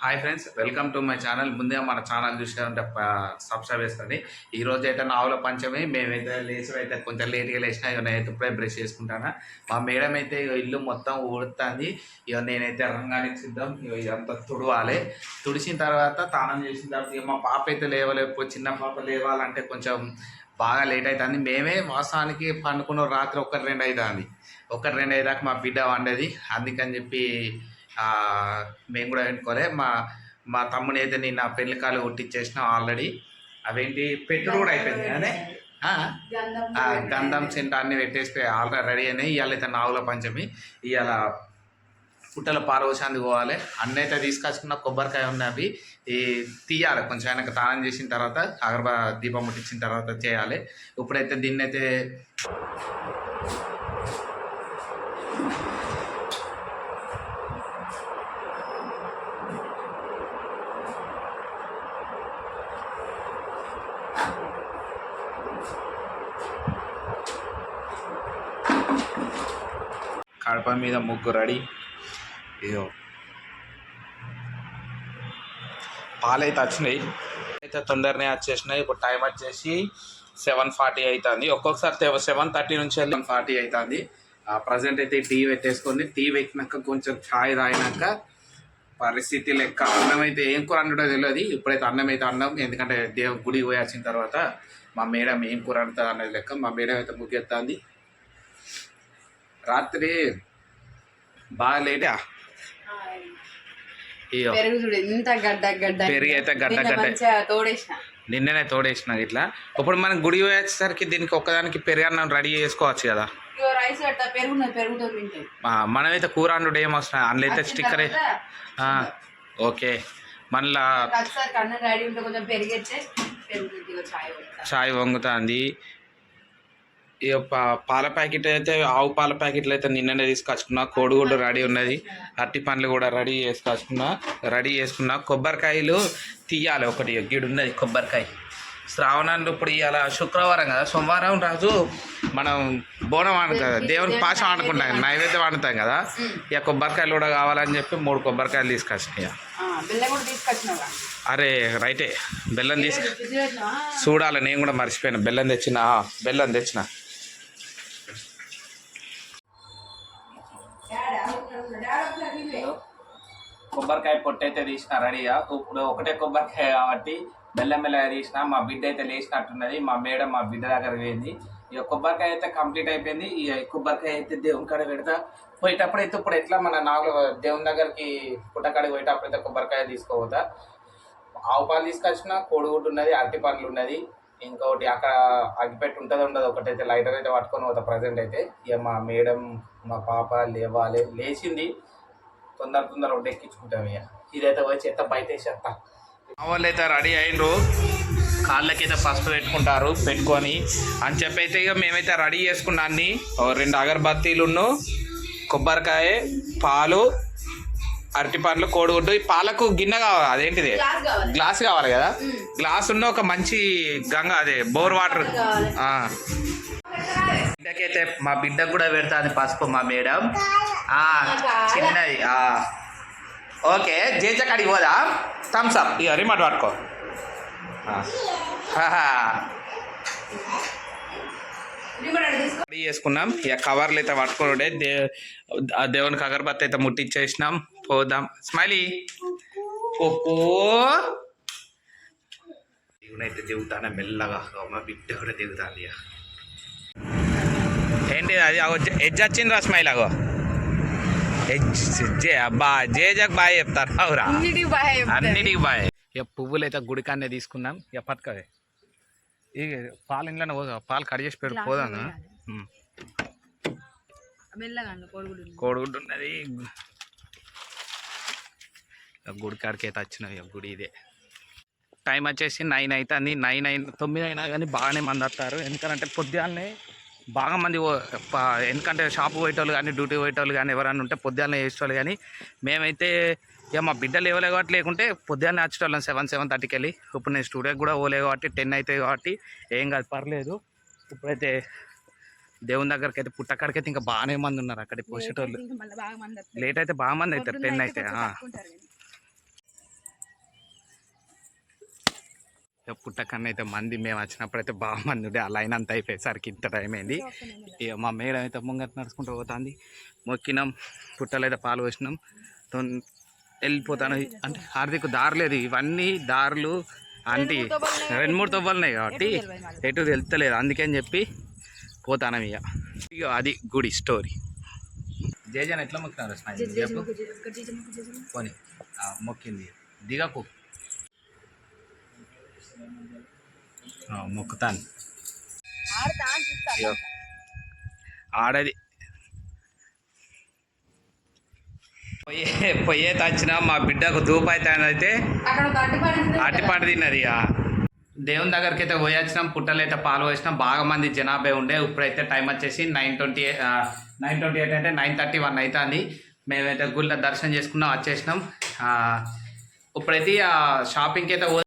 Hi friends welcome to my channel. ముందే మన channel చూసినారంటే సబ్స్క్రైబ్ చేసుకోండి. ఈ రోజు అయితే నావుల పంచమే. మేమైతే లేచి అయితే కొంచెం లేట్గా లేచినా ఇక నేనైతే ఇప్పుడే బ్రష్ చేసుకుంటాను. మా మేడం అయితే ఇగో ఇల్లు మొత్తం ఊడుతుంది. ఇక నేనైతే రంగానికి సిద్ధం. ఇక ఇదంతా తుడవాలి. తుడిచిన తర్వాత తానం చేసిన తర్వాత ఇక మా పాప అయితే లేవలేకపోయి చిన్న పాప లేవాలంటే కొంచెం బాగా లేట్ అవుతుంది మేమే వాస్తవానికి పండుకున్న రాత్రి ఒకటి రెండు అవుతుంది ఒకటి రెండు అయ్యేదాకా మా బిడ్డ వండేది. అందుకని చెప్పి మేము కూడా పెట్టుకోలే మా మా తమ్ముని అయితే నేను నా పెళ్ళి కాలు కొట్టించేసిన ఆల్రెడీ. అవేంటి? పెట్టుడు కూడా అయిపోయింది అదే గంధం సింట అన్ని పెట్టేసి ఆల్రెడీ రెడీ అయినాయి. ఇవాళ అయితే నావుల పంచమి. ఇవాళ పుట్టల పారవశాంతి పోవాలి. అన్నైతే అయితే తీసుకొచ్చుకున్న కొబ్బరికాయ ఉన్నవి ఈ తీయాలి. కొంచెం ఆయనకు తానం చేసిన తర్వాత అగరబా దీపం ముట్టించిన తర్వాత చేయాలి. ఇప్పుడైతే దీన్నైతే కడప మీద ముగ్గు రెడీ ఇదో పాలైతే వచ్చినాయి. అయితే తొందరనే వచ్చేసినాయి. ఇప్పుడు టైం వచ్చేసి సెవెన్ ఫార్టీ అవుతుంది ఒక్కొక్కసారి సెవెన్ థర్టీ నుంచి సెవెన్ ఫార్టీ అవుతుంది ప్రజెంట్ అయితే టీ పెట్టేసుకొని టీ పెట్టినాక కొంచెం ఛాయ్ తాగినాక పరిస్థితి లెక్క. అన్నం అయితే ఏం కూర అంటాడో తెలియదు ఇప్పుడైతే అన్నం అయితే అన్నం. ఎందుకంటే దేవ గుడికి పోయి వచ్చిన తర్వాత మా మేడం ఏం కూర అంటుంది అనేది లెక్క. మా మేడం అయితే ముగ్గెత్తాంది. రాత్రి బాగా లేటా పెరుగు చూడు ఎంత గడ్డ గడ్డ పెరుగు అయితే గడ్డ నిన్న గడ్డ. తోడేసిన. నిన్ననే తోడేసిన ఇట్లా. ఇప్పుడు మనం గుడి పోయేసరికి దీనికి ఒక్కదానికి పెరుగన్నం రెడీ చేసుకోవచ్చు కదా? మనమైతే కూర అండు ఏం వస్తున్నాయి అందులో అయితే స్టిక్కర్. ఓకే. మళ్ళా చాయ్ వంగుతుంది. ఇక పా- పాల ప్యాకెట్ అయితే ఆవు పాల ప్యాకెట్లు అయితే నిన్ననే తీసుకొచ్చుకున్నా. కోడిగుడ్డు రెడీ ఉన్నది. అరటి పండ్లు కూడా రెడీ చేసుకొచ్చుకున్నా. రెడీ చేసుకున్నా. కొబ్బరికాయలు తీయాలి ఒకటి. గిడు ఉన్నది కొబ్బరికాయ. శ్రావణాలు ఇప్పుడు ఇవాళ శుక్రవారం కదా. సోమవారం రోజు మనం బోనం ఆడు కదా. దేవునికి పాశం ఆడుకుంటాం నైవేద్యం ఆడుతాం కదా. ఇక కొబ్బరికాయలు కూడా కావాలని చెప్పి మూడు కొబ్బరికాయలు తీసుకొచ్చినాయి అరే రైటే. బెల్లం తీసుకు? చూడాలి. నేను కూడా మర్చిపోయాను. బెల్లం తెచ్చిన. బెల్లం తెచ్చిన. కొబ్బరికాయ పొట్టు అయితే తీసిన రెడీగా ఇప్పుడు ఒకటే కొబ్బరికాయ కాబట్టి బెల్లం మెల్లగా తీసిన. మా బిడ్డ అయితే లేచినట్టున్నది. మా మేడం మా బిడ్డ దగ్గర పోయింది. ఇక కొబ్బరికాయ అయితే కంప్లీట్ అయిపోయింది. ఇక ఈ కొబ్బరికాయ అయితే దేవుని కాడ పెడతా. పోయేటప్పుడు అయితే ఇప్పుడు ఎట్లా మన నాగులు దేవుని దగ్గరికి పుట్టకాడికి పోయేటప్పుడు అయితే కొబ్బరికాయ తీసుకోవద్దా ఆవు పాలు తీసుకొచ్చిన కోడిగుడ్డు ఉన్నది అరటి పండ్లు ఉన్నది. ఇంకొకటి అక్కడ అగ్గిపెట్టి ఉంటుంది ఉండదు. ఒకటైతే లైటర్ అయితే పట్టుకొని పోతా ప్రజెంట్ అయితే. ఇక మా మేడం మా పాప లేవాలి. లేచింది. తొందర తొందర ఒకటి ఎక్కించుకుంటాం ఇక ఇదైతే వచ్చి ఎంత బయట వేసేస్తా మా వాళ్ళు అయితే రెడీ అయిండ్రు కాళ్ళకైతే ఫస్ట్ పెట్టుకుంటారు పెట్టుకొని. అని చెప్పి అయితే ఇక మేమైతే రెడీ చేసుకున్నా అన్ని. ఓ రెండు అగరబత్తీలును కొబ్బరికాయ పాలు అరటి పండ్లు కోడిగుడ్డు. ఈ పాలకు గిన్నె కావాలి? అదేంటిది? గ్లాస్ కావాలి. గ్లాస్ కావాలి కదా? గ్లాస్ ఉన్న ఒక మంచి గంగ అదే బోర్ వాటర్. బిడ్డకైతే మా బిడ్డకు కూడా పెడతాది పసుపు మా మేడం. ఆ, చిన్నది ఆ. ఓకే జేజ కాడికి పోదా? థమ్స్ అప్ ఇక రిమోట్ పట్టుకో రెడీ చేసుకున్నాం. ఇక కవర్లు అయితే పట్టుకోడే దే దేవునికి అగరబత్తి అయితే ముట్టించేసినాం పోదాం. స్మైలీ. ఓపో దేవునైతే దిగుతానే మెల్లగా. మా బిడ్డ కూడా దిగుతాంది ఇక. ఏంటి అది? ఎడ్జ్ వచ్చింది రా స్మైల్ అగో. ఎడ్జ్ జే అబ్బా జేజకు బాయ్ చెప్తారు. అవురా. అన్నిటికి బాయ్ ఇక పువ్వులు అయితే గుడికాన్నే తీసుకున్నాం ఇక పట్టుకవే. ఇక పాలు ఇంట్లోనే పోదా. పాలు కట్ చేసి పెడు పోదా ఉమ్. మెల్లగా అన్న కోడిగుడ్డు ఉన్నది. గుడి కాడికి అయితే వచ్చినాం. ఇక గుడి ఇదే. టైం వచ్చేసి నైన్ అవుతుంది నైన్ అయిన తొమ్మిది అయినా కానీ బాగానే మంది వస్తారు ఎందుకంటే పొద్దున్నే బాగా మంది ఎందుకంటే షాపు పోయేటోళ్ళు కానీ డ్యూటీ పోయేటోళ్ళు కానీ ఎవరైనా ఉంటే పొద్దున్నే చేసేటోళ్ళు కానీ మేమైతే ఇక మా బిడ్డలు లేవలే కాబట్టి లేకుంటే పొద్దున్నే వచ్చేటోళ్ళం సెవెన్ సెవెన్ థర్టీకి వెళ్ళి. ఇప్పుడు నేను స్టూడియోకి కూడా పోలే కాబట్టి టెన్ అవుతాయి కాబట్టి ఏం కాదు పర్లేదు. ఇప్పుడైతే దేవుని దగ్గరికి అయితే పుట్టకాడికి అయితే ఇంకా బాగానే మంది ఉన్నారు అక్కడ పోసేటోళ్ళు. లేట్ అయితే బాగా మంది అవుతారు టెన్ అయితే ఇక పుట్టకన్నా అయితే మంది మేము వచ్చినప్పుడు అయితే బాగా మంది ఉండే. ఆ లైన్ అంతా అయిపోయేసరికి ఇంత టైం అయింది. ఇక మా మేడం అయితే ముంగట నడుచుకుంటూ పోతుంది. మొక్కినాం పుట్టలు అయితే పాలు పోసినాం. తొన్- వెళ్ళిపోతాను. అంటే హార్దిక్ దారి లేదు. ఇవన్నీ దారులు. అంటే రెండు మూడు తవ్వలున్నాయి కాబట్టి ఎటు వెళ్తలేదు అందుకని చెప్పి పోతాను ఇక. ఇక అది గుడి స్టోరీ. జయజన్ ఎట్లా మొక్కినారు పోనీ. మొక్కింది. దిగకు. మొక్కుతాను. ఆడది. పొయ్యే పొయ్యే తెచ్చిన మా బిడ్డకు అయితే ఒక అట్టి పడింది అట్టిపాటు తిన్నది దేవుని దగ్గరికి అయితే పోయి వచ్చినాం పుట్టలు అయితే పాలు వేసినాం బాగా మంది జనాభా ఉండే ఇప్పుడైతే టైం వచ్చేసి nine twenty nine twenty eight అంటే నైన్ థర్టీ వన్ అవుతుంది మేమైతే గుళ్ళ దర్శనం చేసుకున్నాం వచ్చేసినాం. ఇప్పుడైతే ఆ షాపింగ్కి అయితే